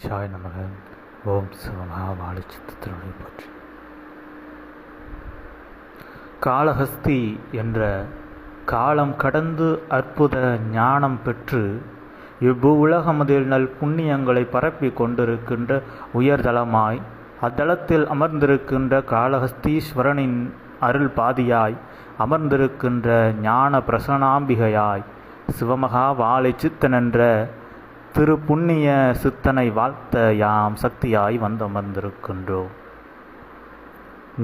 ஷாய் நமக ஓம் சிவமகா வாழி சித்தத்தினுடைய போற்றி. காளஹஸ்தி என்ற காலம் கடந்து அற்புத ஞானம் பெற்று இவ்வு உலகமதில் நல் புண்ணியங்களை பரப்பி கொண்டிருக்கின்ற உயர்தலமாய் அத்தலத்தில் அமர்ந்திருக்கின்ற காளஹஸ்தீஸ்வரனின் அருள் பாதியாய் அமர்ந்திருக்கின்ற ஞான பிரசனாம்பிகையாய் சிவமகா வாழை சித்தனென்ற திரு புண்ணிய சித்தனை வாழ்த்த யாம் சக்தியாய் வந்தமர்ந்திருக்கின்றோம்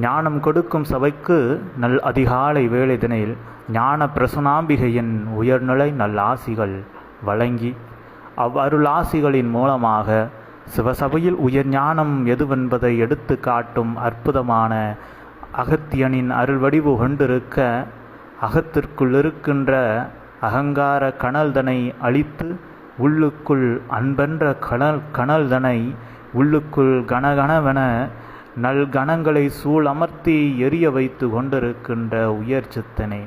ஞானம் கொடுக்கும் சபைக்கு நல் அதிகாலை வேளைதனில் ஞான பிரசனாம்பிகையின் உயர்நிலை நல்லாசிகள் ஆசிகள் வழங்கி அவ்வருளாசிகளின் மூலமாக சிவசபையில் உயர் ஞானம் எதுவென்பதை எடுத்து காட்டும் அற்புதமான அகத்தியனின் அருள் வடிவு கொண்டிருக்க அகத்திற்குள் இருக்கின்ற அகங்கார கனல்தனை அழித்து உள்ளுக்குள் அன்பென்ற கனல் கனல்தனை உள்ளுக்குள் கனகனவென நல்கணங்களை சூழ் அமர்த்தி எரிய வைத்து கொண்டிருக்கின்ற உயர் சித்தனே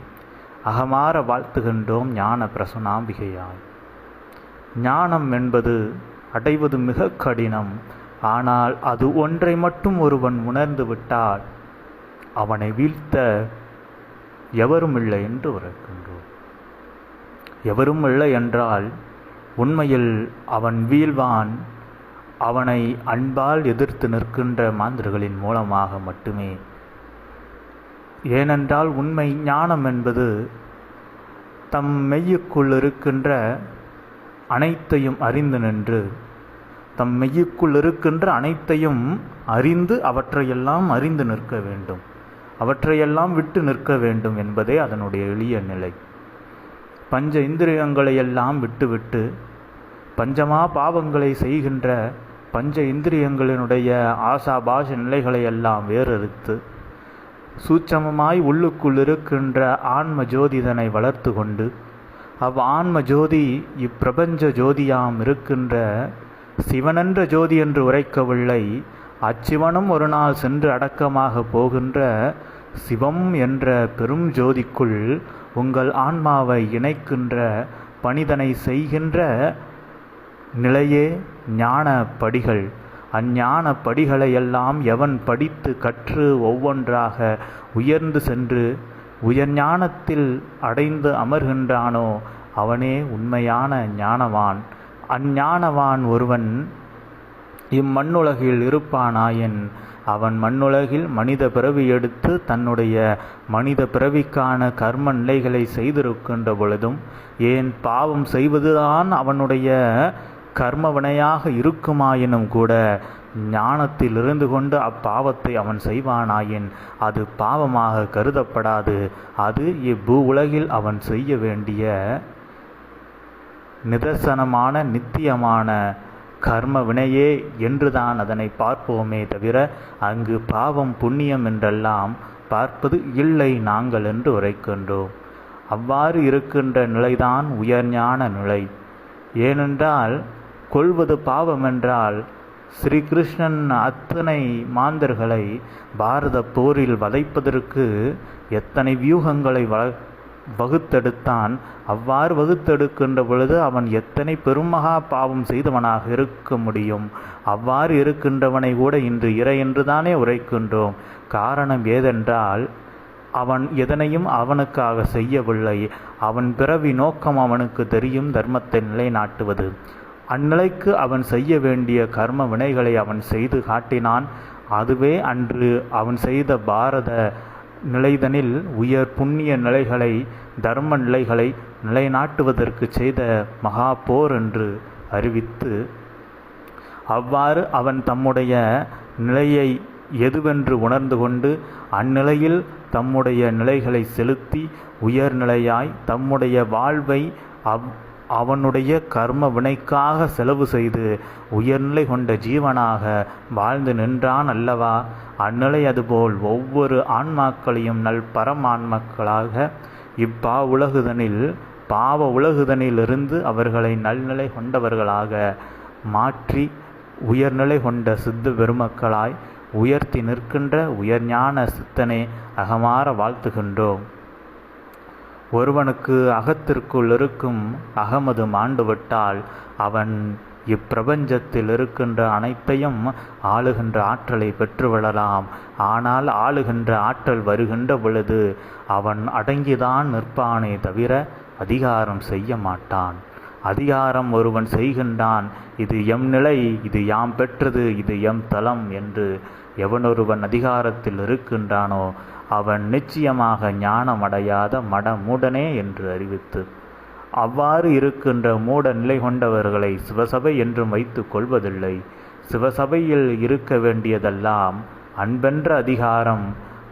அகமாற வாழ்த்துகின்றோம் ஞான பிரசனாம்பிகையாய் ஞானம் என்பது அடைவது மிக கடினம் ஆனால் அது ஒன்றை மட்டும் ஒருவன் உணர்ந்து விட்டால் அவனை வீழ்த்த எவரும் இல்லை என்று உரைக்கின்றோம். எவரும் இல்லை என்றால் உண்மையில் அவன் வீழ்வான். அவனை அன்பால் எதிர்த்து நிற்கின்ற மாந்தர்களின் மூலமாக மட்டுமே. ஏனென்றால் உண்மை ஞானம் என்பது தம் மெய்யுக்குள் இருக்கின்ற அனைத்தையும் அறிந்து நின்று தம் மெய்யுக்குள் இருக்கின்ற அனைத்தையும் அறிந்து அவற்றையெல்லாம் அறிந்து நிற்க வேண்டும். அவற்றையெல்லாம் விட்டு நிற்க வேண்டும் என்பதே அதனுடைய எளிய நிலை. பஞ்ச இந்திரியங்களையெல்லாம் விட்டுவிட்டு பஞ்சமா பாவங்களை செய்கின்ற பஞ்ச இந்திரியங்களினுடைய ஆசாபாச நிலைகளை எல்லாம் வேறறுத்து சூட்சமமாய் உள்ளுக்குள் இருக்கின்ற ஆன்ம ஜோதிதனை வளர்த்து கொண்டு அவ் ஆன்ம ஜோதி இப்பிரபஞ்ச ஜோதியாம் இருக்கின்ற சிவனென்ற ஜோதி என்று உரைக்கவில்லை அச்சிவனும் ஒரு நாள் சென்று அடக்கமாக போகின்ற சிவம் என்ற பெரும் ஜோதிக்குள் உங்கள் ஆன்மாவை இணைக்கின்ற பணிதனை செய்கின்ற நிலையே ஞான படிகள். அஞ்ஞான படிகளையெல்லாம் எவன் படித்து கற்று ஒவ்வொன்றாக உயர்ந்து சென்று உயர்ஞானத்தில் அடைந்து அமர்கின்றானோ அவனே உண்மையான ஞானவான். அஞ்ஞானவான் ஒருவன் இம்மண்ணுலகில் இருப்பானாயின் அவன் மண்ணுலகில் மனித பிறவி எடுத்து தன்னுடைய மனித பிறவிக்கான கர்ம நிலைகளை செய்திருக்கின்ற பொழுதும் ஏன் பாவம் செய்வதுதான் அவனுடைய கர்ம வினையாக இருக்குமாயினும் கூட ஞானத்தில் இருந்து கொண்டு அப்பாவத்தை அவன் செய்வானாயின் அது பாவமாக கருதப்படாது. அது இப்பூ உலகில் அவன் செய்ய வேண்டிய நிதர்சனமான நித்தியமான கர்ம வினையே என்றுதான் அதனை பார்ப்போமே தவிர அங்கு பாவம் புண்ணியம் என்றெல்லாம் பார்ப்பது இல்லை நாங்கள் என்று உரைக்கின்றோம். அவ்வாறு இருக்கின்ற நிலைதான் உயர்ஞான நிலை. ஏனென்றால் கொள்வது பாவம் என்றால் ஸ்ரீகிருஷ்ணன் அத்தனை மாந்தர்களை பாரத போரில் வதைப்பதற்கு எத்தனை வியூகங்களை வ வகுத்தெடுத்தான் அவ்வாறு வகுத்தெடுக்கின்ற பொழுது அவன் எத்தனை பெருமகா பாவம் செய்தவனாக இருக்க முடியும்? அவ்வாறு இருக்கின்றவனை கூட இன்று இறை என்றுதானே உரைக்கின்றோம். காரணம் ஏதென்றால் அவன் எதனையும் அவனுக்காக செய்யவில்லை. அவன் பிறவி நோக்கம் அவனுக்கு தெரியும் தர்மத்தை நிலைநாட்டுவது. அந்நிலைக்கு அவன் செய்ய வேண்டிய கர்ம வினைகளை அவன் செய்து காட்டினான். அதுவே அன்று அவன் செய்த பாரத நிலைதனில் உயர் புண்ணிய நிலைகளை தர்ம நிலைகளை நிலைநாட்டுவதற்கு செய்த மகா போர் என்று அறிவித்து அவ்வாறு அவன் தம்முடைய நிலையை எதுவென்று உணர்ந்து கொண்டு அந்நிலையில் தம்முடைய நிலைகளை செலுத்தி உயர்நிலையாய் தம்முடைய வாழ்வை அவ் அவனுடைய கர்ம வினைக்காக செலவு செய்து உயர்நிலை கொண்ட ஜீவனாக வாழ்ந்து நின்றான் அல்லவா? அந்நிலை அதுபோல் ஒவ்வொரு ஆன்மாக்களையும் நல் பரமான்மாக்களாக இப்பா உலகுதனில் பாவ உலகுதனிலிருந்து அவர்களை நல்நிலை கொண்டவர்களாக மாற்றி உயர்நிலை கொண்ட சித்த பெருமக்களாய் உயர்த்தி நிற்கின்ற உயர்ஞான சித்தனை அகமாற வாழ்த்துகின்றோம். ஒருவனுக்கு அகத்திற்குள் இருக்கும் அகமது மாண்டுவிட்டால் அவன் இப்பிரபஞ்சத்தில் இருக்கின்ற அனைத்தையும் ஆளுகின்ற ஆற்றலை பெற்றுவிடலாம். ஆனால் ஆளுகின்ற ஆற்றல் வருகின்ற பொழுது அவன் அடங்கிதான் நிற்பானே தவிர அதிகாரம் செய்ய மாட்டான். அதிகாரம் ஒருவன் செய்கின்றான். இது எம் நிலை இது யாம் பெற்றது இது எம் தலம் என்று எவனொருவன் அதிகாரத்தில் இருக்கின்றானோ அவன் நிச்சயமாக ஞானமடையாத மட மூடனே என்று அறிவித்து அவ்வாறு இருக்கின்ற மூட நிலை கொண்டவர்களை சிவசபை என்றும் வைத்துக் கொள்வதில்லை. சிவசபையில் இருக்க வேண்டியதெல்லாம் அன்பென்ற அதிகாரம்.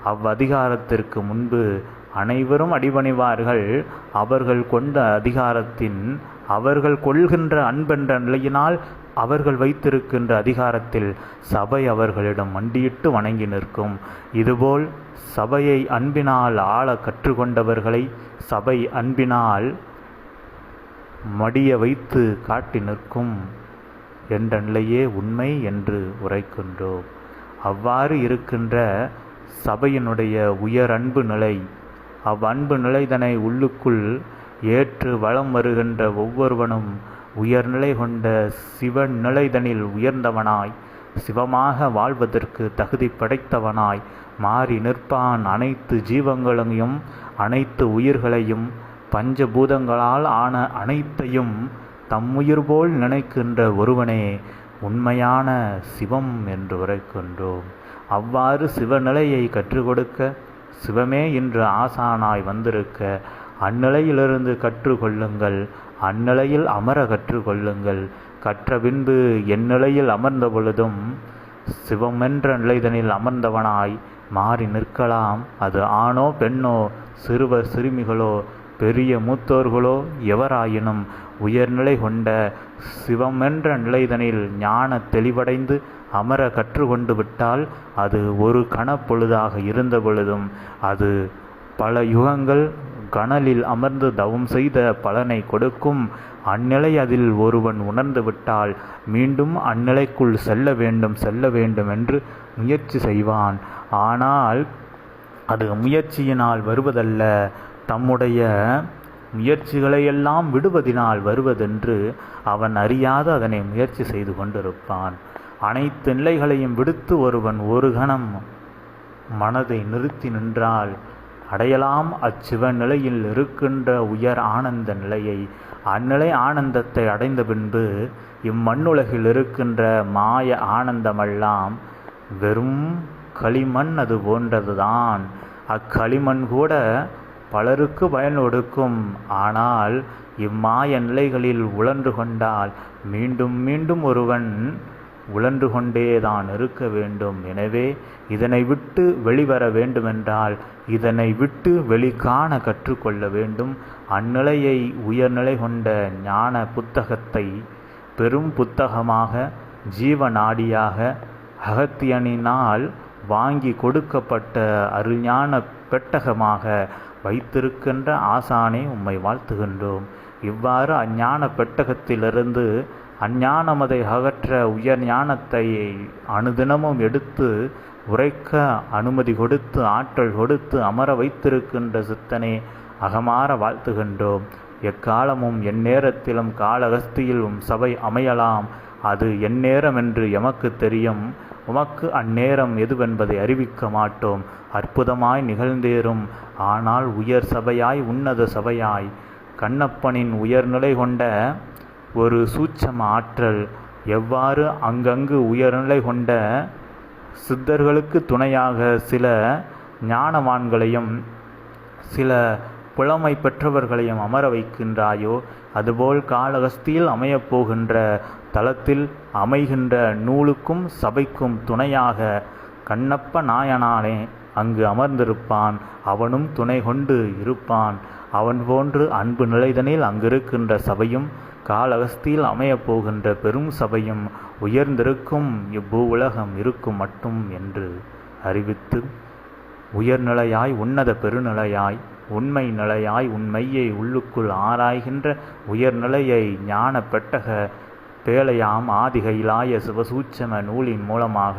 அவ்வதிகாரத்திற்கு முன்பு அனைவரும் அடிபணிவார்கள். அவர்கள் கொண்ட அதிகாரத்தின் அவர்கள் கொள்கின்ற அன்பென்ற நிலையினால் அவர்கள் வைத்திருக்கின்ற அதிகாரத்தில் சபை அவர்களிடம் மண்டியிட்டு வணங்கி நிற்கும். இதுபோல் சபையை அன்பினால் ஆள கற்றுக்கொண்டவர்களை சபை அன்பினால் மடிய வைத்து காட்டி நிற்கும் என்ற நிலையே உண்மை என்று உரைக்கின்றோம். அவ்வாறு இருக்கின்ற சபையினுடைய உயர் அன்பு நிலை அவ்வன்பு நிலைதனை உள்ளுக்குள் ஏற்று வலம் வருகின்ற ஒவ்வொருவனும் உயர்நிலை கொண்ட சிவன் நிலைதனில் உயர்ந்தவனாய் சிவமாக வாழ்வதற்கு தகுதி படைத்தவனாய் மாறி நிற்பான் அனைத்து ஜீவங்களையும் அனைத்து உயிர்களையும் பஞ்சபூதங்களால் ஆன அனைத்தையும் தம்முயிர் போல் நினைக்கின்ற ஒருவனே உண்மையான சிவம் என்று உரைக்கின்றோம். அவ்வாறு சிவநிலையை கற்றுக்கொடுக்க சிவமே இன்று ஆசானாய் வந்திருக்க அந்நிலையிலிருந்து கற்றுக்கொள்ளுங்கள். அந்நிலையில் அமர கற்றுக்கொள்ளுங்கள். கற்ற பின்பு எந்நிலையில் அமர்ந்த பொழுதும் சிவமென்ற நிலைதனில் அமர்ந்தவனாய் மாறி நிற்கலாம். அது ஆணோ பெண்ணோ சிறுவர் சிறுமிகளோ பெரிய மூத்தோர்களோ எவராயினும் உயர்நிலை கொண்ட சிவமென்ற நிலைதனில் ஞான தெளிவடைந்து அமர கற்றுக்கொண்டு விட்டால் அது ஒரு கணப்பொழுதாக இருந்த பொழுதும் அது பல யுகங்கள் கனலில் அமர்ந்து தவம் செய்த பலனை கொடுக்கும் அந்நிலை அதில் ஒருவன் உணர்ந்து விட்டால் மீண்டும் அந்நிலைக்குள் செல்ல வேண்டும் செல்ல வேண்டும் என்று முயற்சி செய்வான். ஆனால் அது முயற்சியினால் வருவதல்ல. தம்முடைய முயற்சிகளையெல்லாம் விடுவதினால் வருவதென்று அவன் அறியாது அதனை முயற்சி செய்து கொண்டிருப்பான். அனைத்து நிலைகளையும் விடுத்து ஒருவன் ஒரு கணம் மனதை நிறுத்தி நின்றால் அடையலாம் அச்சிவ நிலையில் இருக்கின்ற உயர் ஆனந்த நிலையை. அந்நிலை ஆனந்தத்தை அடைந்த பின்பு இம்மண்ணுலகில் இருக்கின்ற மாய ஆனந்தமெல்லாம் வெறும் களிமண் அது போன்றதுதான். அக்களிமண் கூட பலருக்கு பயன் கொடுக்கும். ஆனால் இம்மாய நிலைகளில் உழன்று கொண்டால் மீண்டும் மீண்டும் ஒருவன் உழன்று கொண்டேதான் இருக்க வேண்டும். எனவே இதனை விட்டு வெளிவர வேண்டுமென்றால் இதனை விட்டு வெளிக்காண கற்றுக்கொள்ள வேண்டும். அந்நிலையை உயர்நிலை கொண்ட ஞான புத்தகத்தை பெரும் புத்தகமாக ஜீவநாடியாக அகத்தியனினால் வாங்கி கொடுக்கப்பட்ட அருஞான பெட்டகமாக வைத்திருக்கின்ற ஆசானே உம்மை வாழ்த்துகின்றோம். இவ்வாறு அஞ்ஞான பெட்டகத்திலிருந்து அஞ்ஞானமதை அகற்ற உயர் ஞானத்தை அனுதினமும் எடுத்து உரைக்க அனுமதி கொடுத்து ஆற்றல் கொடுத்து அமர வைத்திருக்கின்ற சித்தனை அகமாற வாழ்த்துகின்றோம். எக்காலமும் எந்நேரத்திலும் காலகஸ்தியிலும் சபை அமையலாம். அது எந்நேரம் என்று எமக்கு தெரியும். உமக்கு அந்நேரம் எதுவென்பதை அறிவிக்க மாட்டோம். அற்புதமாய் நிகழ்ந்தேறும். ஆனால் உயர் சபையாய் உன்னத சபையாய். கண்ணப்பனின் உயர்நிலை கொண்ட ஒரு சூட்சம ஆற்றல் எவ்வாறு அங்கங்கு உயர்நிலை கொண்ட சித்தர்களுக்கு துணையாக சில ஞானவான்களையும் சில புலமை பெற்றவர்களையும் அமர வைக்கின்றாயோ அதுபோல் காலகஸ்தியில் அமையப்போகின்ற தளத்தில் அமைகின்ற நூலுக்கும் சபைக்கும் துணையாக கண்ணப்ப நாயனானே அங்கு அமர்ந்திருப்பான். அவனும் துணை கொண்டு இருப்பான். அவன் போன்று அன்பு நிலைதனில் அங்கிருக்கின்ற சபையும் காலகஸ்தியில் அமையப் போகின்ற பெரும் சபையும் உயர்ந்திருக்கும். இப்பூ உலகம் இருக்கும் மட்டும் என்று அறிவித்து உயர்நிலையாய் உன்னத பெருநிலையாய் உண்மை நிலையாய் உண்மையை உள்ளுக்குள் ஆராய்கின்ற உயர்நிலையை ஞான பெட்டக பேழையாம் ஆதிகையிலாய சிவசூட்சம நூலின் மூலமாக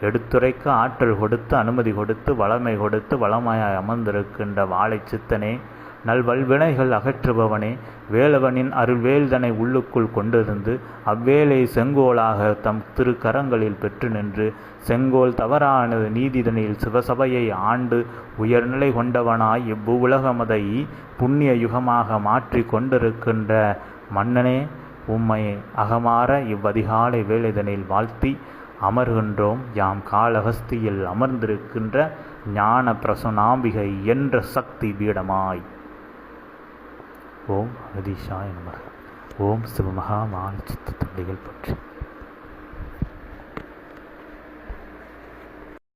எடுத்துரைக்க ஆற்றல் கொடுத்து அனுமதி கொடுத்து வளமை கொடுத்து வளமையாய் அமர்ந்திருக்கின்ற வாழை சித்தனே நல்வல்வினைகள் அகற்றுபவனே வேலவனின் அருள்வேல்தனை உள்ளுக்குள் கொண்டிருந்து அவ்வேலை செங்கோலாக தம் திருக்கரங்களில் பெற்று நின்று செங்கோல் தவறானது நீதிதனில் சிவசபையை ஆண்டு உயர்நிலை கொண்டவனாய் இவ்வுலகமதை புண்ணிய யுகமாக மாற்றி கொண்டிருக்கின்ற மன்னனே உம்மை அகமாற இவ்வதிகாலை வேலைதனில் வாழ்த்தி அமர்கின்றோம். யாம் காலஹஸ்தியில் அமர்ந்திருக்கின்ற ஞான பிரசுனாம்பிகை என்ற சக்தி பீடமாய். ஓம் அகதீஷாய நமக. ஓம் சிவமகா மால் சித்த பற்றி.